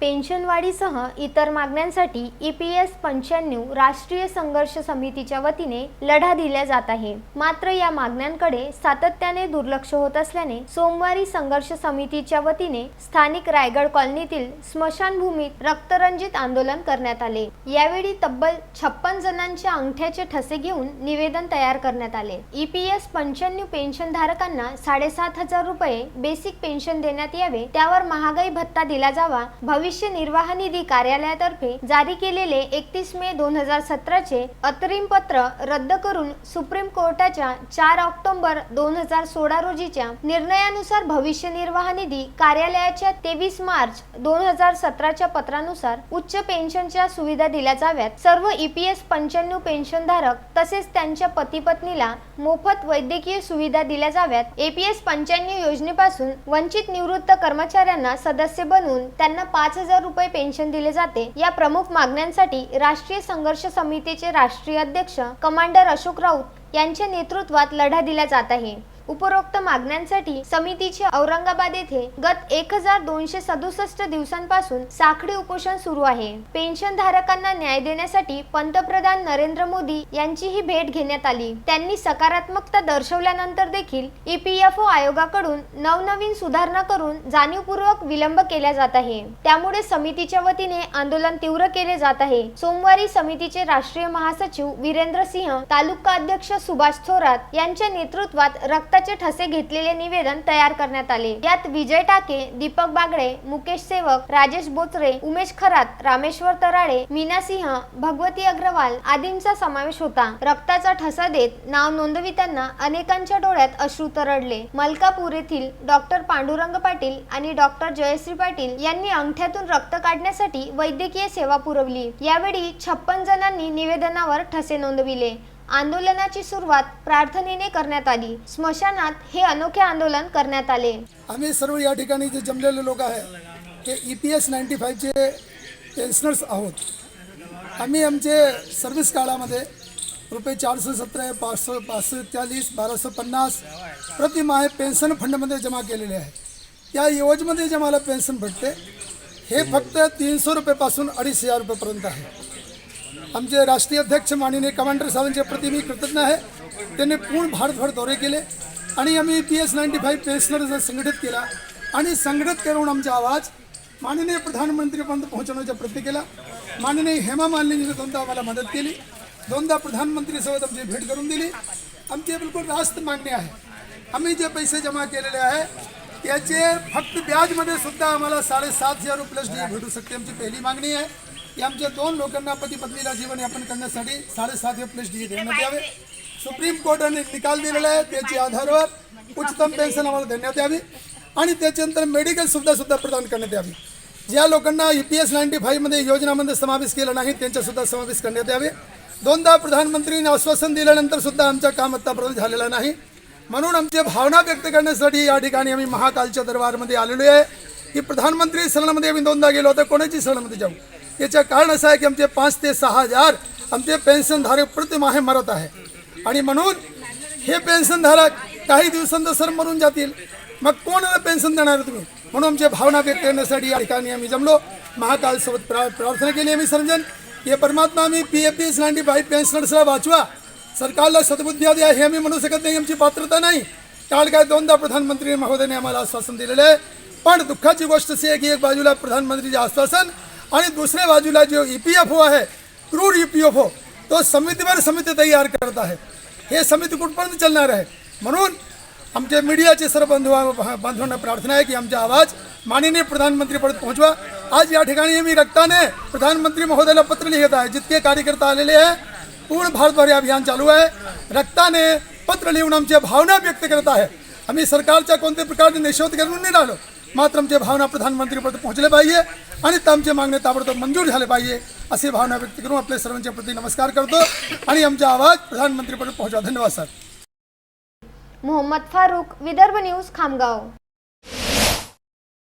पेन्शनवाढीसह इतर मागण्यांसाठी E P S पंच्याण्णव राष्ट्रीय संघर्ष समितीच्या वतीने लढा दिला जात आहे. मात्र या मागण्यांकडे सातत्याने दुर्लक्ष होत असल्याने सोमवारी संघर्ष समितीच्या वतीने स्थानिक रायगड कॉलनीतील स्मशानभूमीत रक्तरंजित आंदोलन करण्यात आले. यावेळी तब्बल छप्पन जणांच्या अंगठ्याचे ठसे घेऊन निवेदन तयार करण्यात आले. ई पी एस पंच्याण्णव पेन्शन धारकांना साडेसात हजार रुपये बेसिक पेन्शन देण्यात यावे त्यावर महागाई भत्ता दिला जावा भविष्य निर्वाह निधी कार्यालयातर्फे जारी केलेले एकतीस मे दोन हजार सतराचे अंतरिम पत्र रद्द करून सुप्रीम कोर्टाच्या चार ऑक्टोबर दोन हजार सोळा रोजीच्या निर्णयानुसार भविष्य निर्वाह निधी कार्यालयाच्या तेवीस मार्च दोन हजार सतराच्या पत्रानुसार उच्च पेन्शनच्या सुविधा दिल्या जाव्यात. सर्व ई पी एस पंच्याण्णव पेन्शनधारक तसेच त्यांच्या पती पत्नीला मोफत वैद्यकीय सुविधा दिल्या जाव्यात. एपीएस पंच्याण्णव योजनेपासून वंचित निवृत्त कर्मचाऱ्यांना सदस्य बनवून त्यांना पाच हजार रुपये पेन्शन दिले जाते. या प्रमुख मागण्यांसाठी राष्ट्रीय संघर्ष समितीचे राष्ट्रीय अध्यक्ष कमांडर अशोक राऊत यांच्या नेतृत्वात लढा दिला जात आहे. उपरोक्त मागण्यांसाठी समितीचे औरंगाबाद येथे गत एक हजार दोनशे सदुसष्ट दिवसांपासून साखळी उपोषण सुरू आहे. पेन्शन धारकांना न्याय देण्यासाठी पंतप्रधान नरेंद्र मोदी यांची ही भेट घेण्यात आली. त्यांनी सकारात्मकता दर्शवल्यानंतर देखील ईपीएफओ आयोगाकडून नवनवीन सुधारणा करून जाणीवपूर्वक विलंब केला जात आहे. त्यामुळे समितीच्या वतीने आंदोलन तीव्र केले जात आहे. सोमवारी समितीचे राष्ट्रीय महासचिव वीरेंद्र सिंह तालुका अध्यक्ष सुभाष थोरात यांच्या नेतृत्वात रक्ताचे ठसे घेतलेले निवेदन तयार करण्यात आले. यात विजय टाके दीपक बागडे मुकेश सेवक राजेश बोचरे उमेश खरात रामेश्वर तराळे मीना सिंह भगवती अग्रवाल आदींचा समावेश होता. रक्ताचा ठसा देत नाव नोंदवितांना अनेकांच्या डोळ्यात अश्रू तरडले. मलकापूर येथील डॉक्टर पांडुरंग पाटील आणि डॉक्टर जयश्री पाटील यांनी अंगठ्यातून रक्त काढण्यासाठी वैद्यकीय सेवा पुरवली. यावेळी छप्पन जणांनी निवेदनावर ठसे नोंदविले. आंदोलनाची सुरुवात प्रार्थनेने करण्यात आली. स्मशानात हे अनोखे आंदोलन करण्यात आले. आम्ही सर्व या ठिकाणी जे जमलेले लोक आहे ते ई पी एस नाईन्टी फाईव्हचे पेन्शनर्स आहोत. आम्ही आमचे सर्व्हिस काळामध्ये रुपये चारशे सतरा पाचशे पाचशे चाळीस बाराशे पन्नास प्रतिमाहे पेन्शन फंडमध्ये जमा केलेले आहे. त्या योजनेमध्ये जे मला पेन्शन भेटते हे फक्त तीनशे रुपयेपासून अडीच हजार रुपयेपर्यंत आहे. आमचे राष्ट्रीय अध्यक्ष माननीय कमांडर साहेबांच्या प्रति मी कृतज्ञ आहे. त्यांनी पूर्ण भारतभर दौरे केले आणि आम्ही P S ninety five pensioner संघटित केला आणि संघटित करून आमचा आवाज माननीय प्रधानमंत्रीपर्यंत पोहोचवण्याचा प्रयत्न केला. माननीय हेमा मालिनीने दोनदा आम्हाला मदत केली. दोनदा प्रधानमंत्रीसोबत आमची भेट करून दिली. आमची बिलकुल रास्त मागणी आहे. आम्ही जे पैसे जमा केलेले आहे याचे फक्त व्याजमध्ये सुद्धा आम्हाला साडेसात हजार रुपये डी भेटू शकते आमची पहिली मागणी आहे. की आमच्या दोन लोकांना पती पत्नीला जीवनयापन करण्यासाठी साडेसात हजार प्लस डी देण्यात यावे सुप्रीम कोर्टाने निकाल दिलेला आहे त्याच्या आधारावर उच्चतम पेन्शन आम्हाला देण्यात यावी आणि त्याच्यानंतर मेडिकल सुविधा सुद्धा प्रदान करण्यात यावी. ज्या लोकांना ई पी एस नाईन्टी फाईव्हमध्ये योजनामध्ये समावेश केला नाही त्यांच्यासुद्धा समावेश करण्यात यावे. दोनदा प्रधानमंत्रीने आश्वासन दिल्यानंतर सुद्धा आमचं काम आत्तापर्यंत झालेलं नाही. म्हणून आमच्या भावना व्यक्त करण्यासाठी या ठिकाणी आम्ही महाकालच्या दरबारमध्ये आलेलो आहे की प्रधानमंत्री सणामध्ये आम्ही दोनदा गेलो तर कोणाची सणामध्ये जाऊ? याचं कारण असं आहे की आमचे पाच ते सहा हजार आमचे पेन्शनधारक प्रतिमाहे मरत आहे. आणि म्हणून हे पेन्शनधारक काही दिवसांत सर मरून जातील. मग कोणाला पेन्शन देणार तुम्ही? म्हणून आमच्या भावना व्यक्त करण्यासाठी या ठिकाणी आम्ही जमलो. महाकालसोबत प्रा प्रार्थना केली आम्ही सर्वजण. हे परमात्मा आम्ही P F P S ninety five पेन्शनर्सला वाचवा. सरकारला सद्बुद्ध्या द्या हे आम्ही म्हणू शकत नाही आमची पात्रता नाही. काल काय दोनदा प्रधानमंत्री महोदयाने आम्हाला आश्वासन दिलेलं आहे. पण दुःखाची गोष्ट अशी आहे की एक बाजूला प्रधानमंत्रीचे आश्वासन आणि दुसऱ्या बाजूला जो ई पी एफ ओ आहे क्रूर ई पी एफ ओ तो समितीवर समिती तयार करत आहे. हे समिती कुठपर्यंत चालणार आहे? म्हणून आमच्या मीडियाचे सर्व बंधू बांधवांना प्रार्थना आहे की आमचा आवाज माननीय प्रधानमंत्रीपर्यंत पोहोचवा. आज या ठिकाणी मी रक्ताने प्रधानमंत्री महोदयाला पत्र लिहित आहे. जितके कार्यकर्ता आलेले आहे पूर्ण भारतभर हे अभियान चालू आहे. रक्ताने पत्र लिहून आमच्या भावना व्यक्त करत आहे. आम्ही सरकारच्या कोणत्या प्रकारचे निषेध करून नाही राहिलो. मात्र आमची भावना प्रधानमंत्रीपर्यंत पोहोचले पाहिजे आणि आमचे मागणे ताबडतोब मंजूर झाले पाहिजे अशी भावना व्यक्त करून आपल्या सर्वांच्या प्रती नमस्कार करतो आणि आमचा आवाज प्रधानमंत्रीपर्यंत पोहोचवा. धन्यवाद सर. मोहम्मद फारूक विदर्भ न्यूज खामगाव.